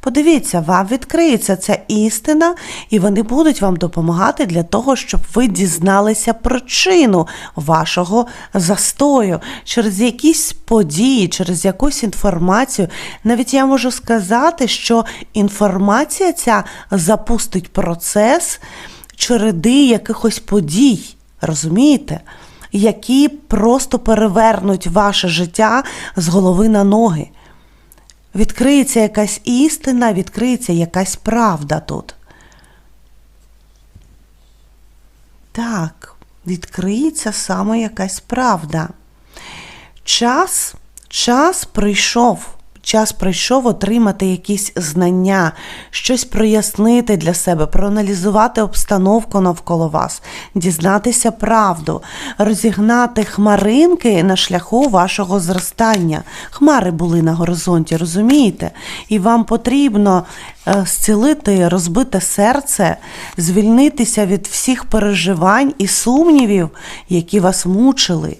Подивіться, вам відкриється ця істина, і вони будуть вам допомагати для того, щоб ви дізналися причину вашого застою через якісь події, через якусь інформацію. Навіть я можу сказати, що інформація ця запустить процес череди якихось подій. Розумієте? Які просто перевернуть ваше життя з голови на ноги. Відкриється якась істина, відкриється якась правда тут. Так, відкриється саме якась правда. Час, час прийшов. Час прийшов отримати якісь знання, щось прояснити для себе, проаналізувати обстановку навколо вас, дізнатися правду, розігнати хмаринки на шляху вашого зростання. Хмари були на горизонті, розумієте? І вам потрібно е, зцілити розбите серце, звільнитися від всіх переживань і сумнівів, які вас мучили.